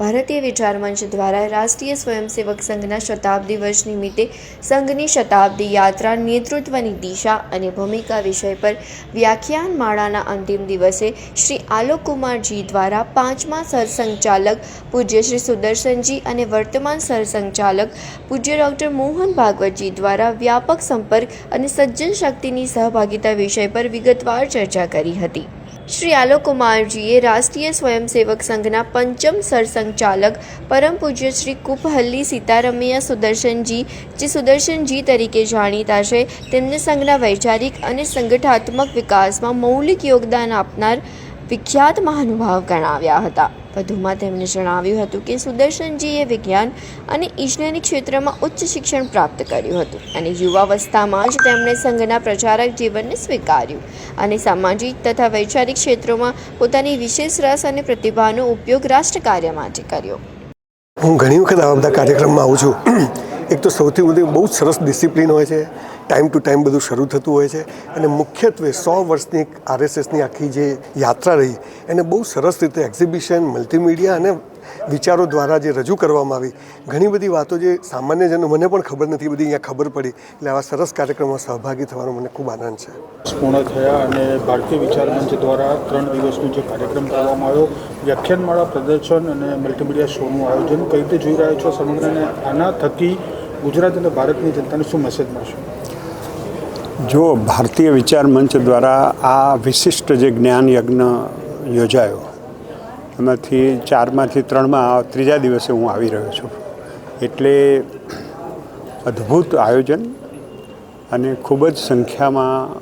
ભારતીય વિચાર દ્વારા રાષ્ટ્રીય સ્વયંસેવક સંઘના શતાબ્દી વર્ષ નિમિત્તે સંઘની શતાબ્દી યાત્રા નેતૃત્વની દિશા અને ભૂમિકા વિષય પર વ્યાખ્યાન માળાના અંતિમ દિવસે શ્રી આલોક કુમારજી દ્વારા પાંચમા સરસંઘચાલક પૂજ્ય શ્રી સુદર્શનજી અને વર્તમાન સરસંઘચાલક પૂજ્ય ડૉક્ટર મોહન ભાગવતજી દ્વારા વ્યાપક સંપર્ક અને સજ્જન શક્તિની સહભાગિતા વિષય પર વિગતવાર ચર્ચા કરી હતી. શ્રી આલોક કુમારજીએ રાષ્ટ્રીય સ્વયંસેવક સંઘના પંચમ સરસંઘચાલક પરમ પૂજ્ય શ્રી કુપહલ્લી સીતારમૈયા સુદર્શનજી, જે સુદર્શનજી તરીકે જાણીતા છે, તેમને સંઘના વૈચારિક અને સંગઠાત્મક વિકાસમાં મૌલિક યોગદાન આપનાર વિખ્યાત મહાનુભાવ ગણાવ્યા હતા. વધુમાં તેમણે જણાવ્યું હતું કે સુદર્શનજીએ વિજ્ઞાન અને ઇજનેરી ક્ષેત્રમાં ઉચ્ચ શિક્ષણ પ્રાપ્ત કર્યું હતું અને યુવાવસ્થામાં જ તેમણે સંઘના પ્રચારક જીવનને સ્વીકાર્યું અને સામાજિક તથા વૈચારિક ક્ષેત્રોમાં પોતાની વિશેષ રસ અને પ્રતિભાનો ઉપયોગ રાષ્ટ્ર કાર્ય માટે કર્યો. હું ઘણી વખત આ બધા કાર્યક્રમમાં આવું છું. એક તો સૌથી વધુ બહુ સરસ ડિસિપ્લિન હોય છે. ટાઈમ ટુ ટાઈમ બધું શરૂ થતું હોય છે અને મુખ્યત્વે સો વર્ષની આરએસએસની આખી જે યાત્રા રહી, એને બહુ સરસ રીતે એક્ઝિબિશન, મલ્ટીમીડિયા અને વિચારો દ્વારા જે રજૂ કરવામાં આવી. ઘણી બધી વાતો જે સામાન્ય જનો, મને પણ ખબર નથી, બધી અહીંયા ખબર પડી. એટલે આવા સરસ કાર્યક્રમમાં સહભાગી થવાનો મને ખૂબ આનંદ છે. પૂર્ણ થયા અને ભારતીય વિચાર મંચ દ્વારા ત્રણ દિવસનો જે કાર્યક્રમ કરવામાં આવ્યો, વ્યાખ્યાનમાળા પ્રદર્શન અને મલ્ટીમીડિયા શોનું આયોજન, કઈ રીતે જોઈ રહ્યા છો સમગ્રને આના થકી ગુજરાત અને ભારતની જનતાને શું મેસેજ મળશે? જો ભારતીય વિચાર મંચ દ્વારા આ વિશિષ્ટ જે જ્ઞાન યજ્ઞ યોજાયો, એમાંથી ચારમાંથી ત્રણમાં ત્રીજા દિવસે હું આવી રહ્યો છું. એટલે અદ્ભુત આયોજન અને ખૂબ જ સંખ્યામાં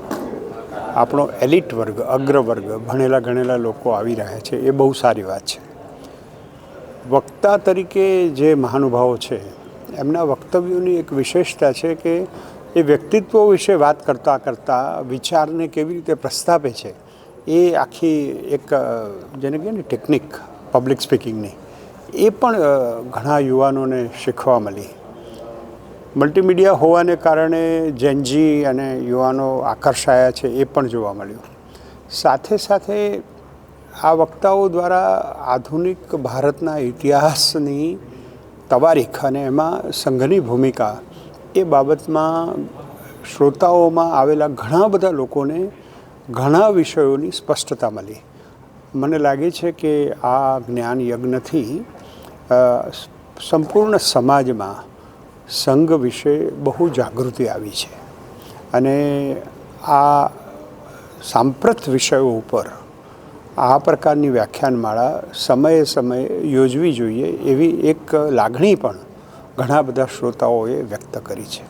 આપણો એલિટ વર્ગ અગ્રવર્ગ ભણેલા ગણેલા લોકો આવી રહ્યા છે. એ બહુ સારી વાત છે. વક્તા તરીકે જે મહાનુભાવો છે, એમના વક્તવ્યોની એક વિશેષતા છે કે એ વ્યક્તિત્વ વિશે વાત કરતાં કરતાં વિચારને કેવી રીતે પ્રસ્તાપે છે, એ આખી એક જેને કહે ને ટેકનિક પબ્લિક સ્પીકિંગની એ પણ ઘણા યુવાનોને શીખવા મળી. મલ્ટીમીડિયા હોવાને કારણે જેનજી અને યુવાનો આકર્ષાયા છે એ પણ જોવા મળ્યું. સાથે સાથે આ વક્તાઓ દ્વારા આધુનિક ભારતના ઇતિહાસની તવારીખ અને એમાં સંઘની ભૂમિકા એ બાબતમાં શ્રોતાઓમાં આવેલા ઘણા બધા લોકોને ઘણા વિષયોની સ્પષ્ટતા મળી. મને લાગે છે કે આ જ્ઞાન યજ્ઞથી સંપૂર્ણ સમાજમાં સંઘ વિશે બહુ જાગૃતિ આવી છે. અને આ સાંપ્રત વિષયો ઉપર આ પ્રકારની વ્યાખ્યાનમાળા સમયે સમયે યોજવી જોઈએ એવી એક લાગણી પણ ઘણા બધા શ્રોતાઓએ વ્યક્ત કરી છે.